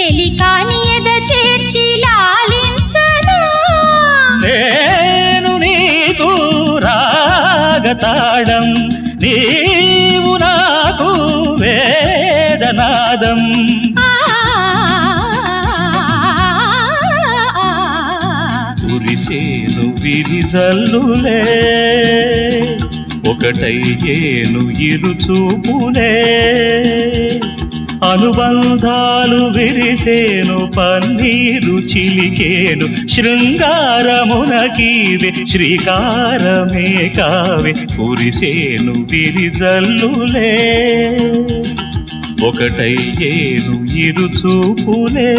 చెలి కాని ఎద చేర్చి లాలించనా? నేను నీకు రాగతాళం నీవు నాకు వేదనాదం. కురిసేను విరిజల్లులే ఒకటయ్యేను ఇరు చూపులే అనుబంధాలు విరిసేను పన్నీరు చిలికేను శృంగారమునకీవే శ్రీకారమే కావే కురిసేను విరిజల్లులే. ఒకటయ్యేను ఇరు చూపులే